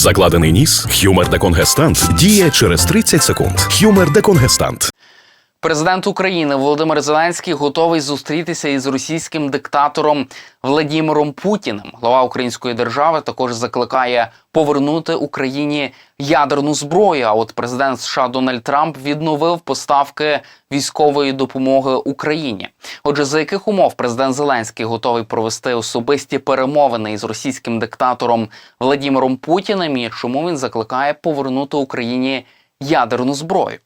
Закладений ніс, хюмер деконгестант діє через 30 секунд. Хюмер деконгестант. Президент України Володимир Зеленський готовий зустрітися із російським диктатором Владімиром Путіним. Глава української держави також закликає повернути Україні ядерну зброю. А от президент США Дональд Трамп відновив поставки військової допомоги Україні. Отже, за яких умов президент Зеленський готовий провести особисті перемовини із російським диктатором Владімиром Путіним і чому він закликає повернути Україні ядерну зброю?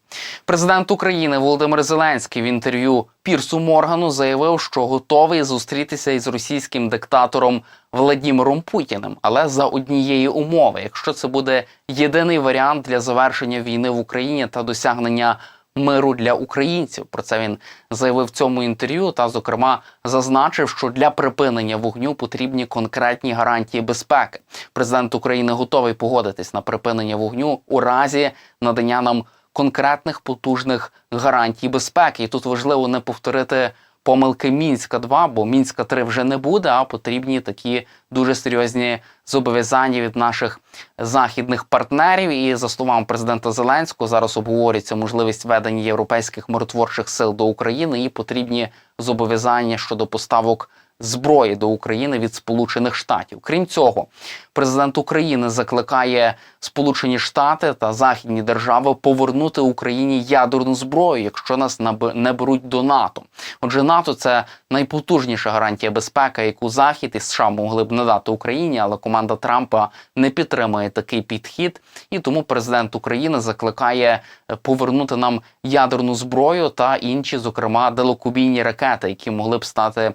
Президент України Володимир Зеленський в інтерв'ю Пірсу Моргану заявив, що готовий зустрітися із російським диктатором Владімиром Путіним, але за однієї умови, якщо це буде єдиний варіант для завершення війни в Україні та досягнення миру для українців. Про це він заявив в цьому інтерв'ю та, зокрема, зазначив, що для припинення вогню потрібні конкретні гарантії безпеки. Президент України готовий погодитись на припинення вогню у разі надання нам конкретних потужних гарантій безпеки. І тут важливо не повторити помилки Мінська 2 бо Мінська 3 вже не буде, а потрібні такі дуже серйозні зобов'язання від наших західних партнерів. І за словами президента Зеленського, зараз обговорюється можливість ведення європейських миротворчих сил до України і потрібні зобов'язання щодо поставок. Зброї до України від Сполучених Штатів. Крім цього, президент України закликає Сполучені Штати та західні держави повернути Україні ядерну зброю, якщо нас не беруть до НАТО. Отже, НАТО це найпотужніша гарантія безпеки, яку Захід і США могли б надати Україні, але команда Трампа не підтримує такий підхід, і тому президент України закликає е, повернути нам ядерну зброю та інші, зокрема, далекобійні ракети, які могли б стати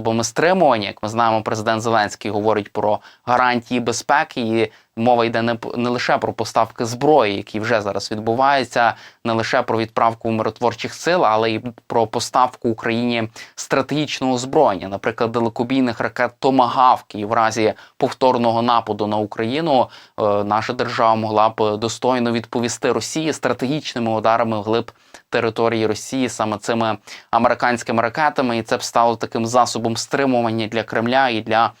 засобами стримування. Як ми знаємо, президент Зеленський говорить про гарантії безпеки і. Мова йде не, не лише про поставки зброї, які вже зараз відбуваються, не лише про відправку миротворчих сил, але й про поставку Україні стратегічного озброєння, наприклад, далекобійних ракет Томагавк. І в разі повторного нападу на Україну е, наша держава могла б достойно відповісти Росії стратегічними ударами вглиб території Росії саме цими американськими ракетами, і це б стало таким засобом стримування для Кремля і для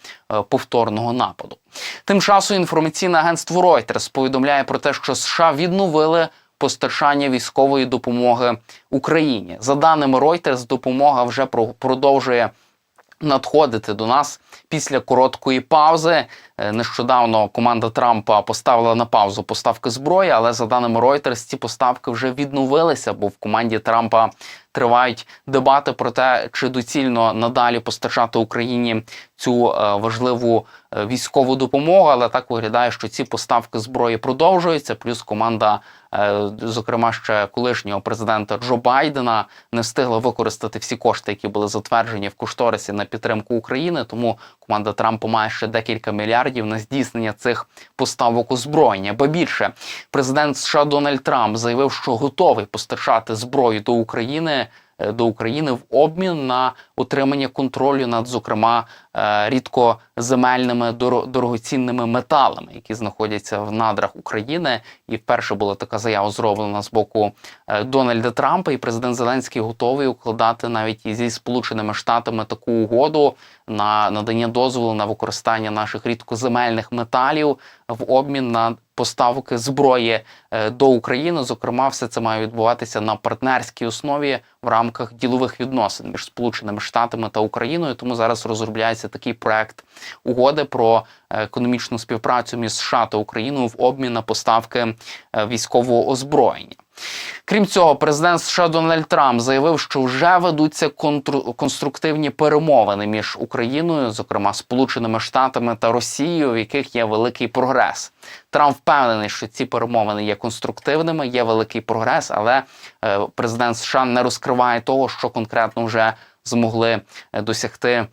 повторного нападу. Тим часом інформаційне агентство Reuters повідомляє про те, що США відновили постачання військової допомоги Україні. За даними Reuters, допомога вже продовжує надходити до нас після короткої паузи. Е, Нещодавно команда Трампа поставила на паузу поставки зброї, але за даними Reuters, ці поставки вже відновилися, бо в команді Трампа тривають дебати про те, чи доцільно надалі постачати Україні цю е, важливу е, військову допомогу. Але так виглядає, що ці поставки зброї продовжуються. Плюс команда, е, зокрема ще колишнього президента Джо Байдена, не встигла використати всі кошти, які були затверджені в кошторисі на підтримку України. Тому команда Трампа має ще декілька мільярдів на здійснення цих поставок озброєння. Ба більше президент США Дональд Трамп заявив, що готовий постачати зброю до України. Е, До України в обмін на отримання контролю над, зокрема, рідкоземельними доро- дорогоцінними металами, які знаходяться в надрах України. І вперше була така заява зроблена з боку е, Дональда Трампа, і президент Зеленський готовий укладати навіть зі Сполученими Штатами таку угоду на надання дозволу на використання наших рідкоземельних металів в обмін на поставки зброї е, до України. Зокрема, все це має відбуватися на партнерській основі в рамках ділових відносин між Сполученими Штатами та Україною. Тому зараз розробляється такий проект угоди про е, економічну співпрацю між США та Україною в обмін на поставки е, військового озброєння. Крім цього, президент США Дональд Трамп заявив, що вже ведуться конструктивні перемовини між Україною, зокрема Сполученими Штатами та Росією, в яких є великий прогрес. Трамп впевнений, що ці перемовини є конструктивними, є великий прогрес, але е, президент США не розкриває того, що конкретно вже змогли досягти.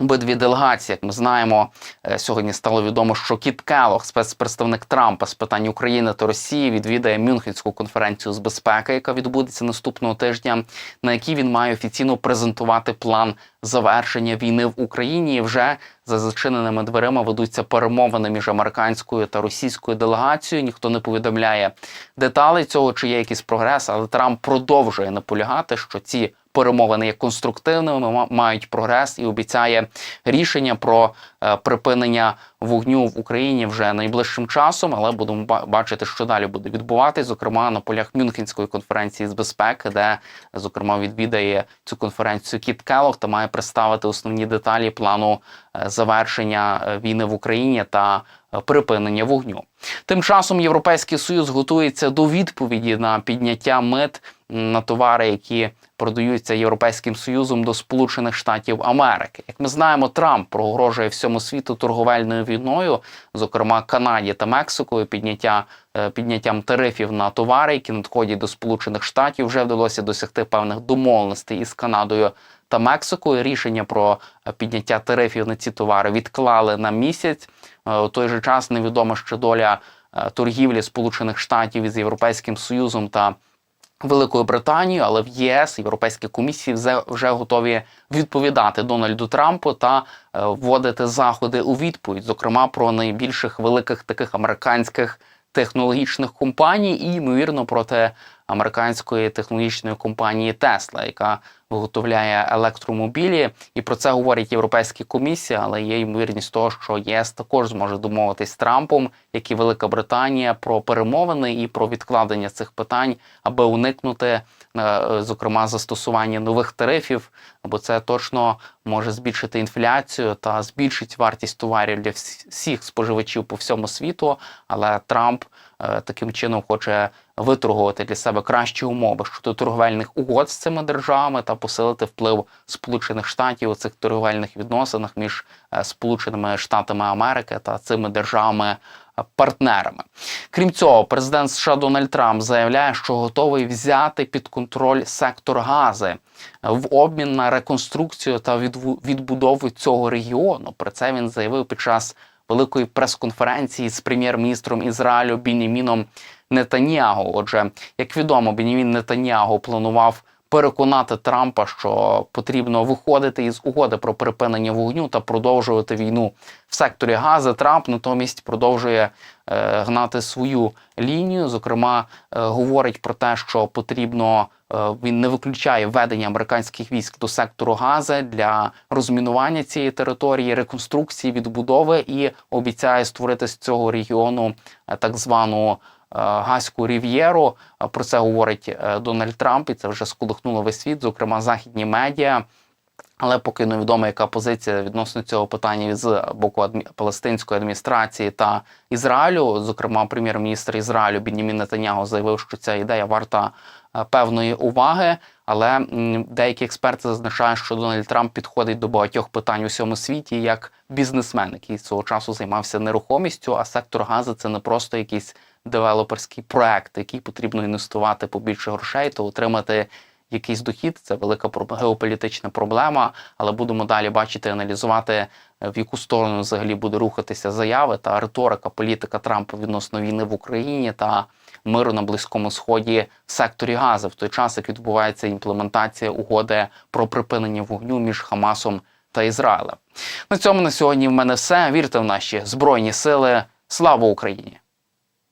Обидві делегації, як ми знаємо, е, сьогодні стало відомо, що Кіт Келлог, спецпредставник Трампа з питань України та Росії, відвідає Мюнхенську конференцію з безпеки, яка відбудеться наступного тижня, на якій він має офіційно презентувати план завершення війни в Україні. І вже за зачиненими дверима ведуться перемовини між американською та російською делегацією. Ніхто не повідомляє деталей цього, чи є якийсь прогрес, але Трамп продовжує наполягати, що ці перемовини є конструктивними, ма- мають прогрес і обіцяє рішення про е, припинення вогню в Україні вже найближчим часом. Але будемо бачити, що далі буде відбуватись, зокрема на полях Мюнхенської конференції з безпеки, де зокрема відвідає цю конференцію Кіт Келлог та має представити основні деталі плану е, завершення е, війни в Україні та припинення вогню. Тим часом Європейський Союз готується до відповіді на підняття мит на товари, які продаються Європейським Союзом до Сполучених Штатів Америки. Як ми знаємо, Трамп прогрожує всьому світу торговельною війною, зокрема Канаді та Мексикою, підняття е, підняттям тарифів на товари, які надходять до Сполучених Штатів. Вже вдалося досягти певних домовленостей із Канадою та Мексикою. Рішення про е, підняття тарифів на ці товари відклали на місяць. Е, У той же час невідома ще доля торгівлі Сполучених Штатів із Європейським Союзом та Великою Британією, але в ЄС Європейські комісії вже, готові відповідати Дональду Трампу та е, вводити заходи у відповідь, зокрема про найбільших великих таких американських технологічних компаній і ймовірно проти американської технологічної компанії Tesla, яка виготовляє електромобілі, і про це говорить Європейська комісія, але є ймовірність того, що ЄС також зможе домовитись з Трампом, як і Велика Британія, про перемовини і про відкладення цих питань, аби уникнути, зокрема, застосування нових тарифів, бо це точно може збільшити інфляцію та збільшить вартість товарів для всіх споживачів по всьому світу. Але Трамп е, таким чином хоче виторгувати для себе кращі умови щодо торговельних угод з цими державами та посилити вплив Сполучених Штатів у цих торговельних відносинах між е, Сполученими Штатами Америки та цими державами. Партнерами, крім цього, президент США Дональд Трамп заявляє, що готовий взяти під контроль сектор гази в обмін на реконструкцію та відбудову цього регіону. Про це він заявив під час великої прес-конференції з прем'єр-міністром Ізраїлю Бініміном Нетаньягу. Отже, як відомо, Бенімін Нетаньягу планував переконати Трампа, що потрібно виходити із угоди про припинення вогню та продовжувати війну в секторі Гази. Трамп натомість продовжує е, гнати свою лінію. Зокрема, е, говорить про те, що потрібно. е, Він не виключає введення американських військ до сектору Гази для розмінування цієї території, реконструкції, відбудови і обіцяє створити з цього регіону е, так звану е, Газьку рів'єру. Е, Про це говорить е, Дональд Трамп, і це вже сколихнуло весь світ, зокрема західні медіа. Але поки невідомо, яка позиція відносно цього питання з боку адмі... палестинської адміністрації та Ізраїлю. Зокрема, прем'єр-міністр Ізраїлю Бініміна Таняго заявив, що ця ідея варта певної уваги. Але деякі експерти зазначають, що Дональд Трамп підходить до багатьох питань у всьому світі як бізнесмен, який свого часу займався нерухомістю. А сектор газу це не просто якийсь девелоперський проект, який потрібно інвестувати побільше грошей, то отримати якийсь дохід. Це велика геополітична проблема. Але будемо далі бачити, аналізувати, е, в яку сторону взагалі буде рухатися заяви та риторика політика Трампа відносно війни в Україні та миру на близькому сході в секторі газу, в той час як відбувається імплементація угоди про припинення вогню між Хамасом та Ізраїлем. На цьому на сьогодні в мене все. Вірте в наші збройні сили. Слава Україні!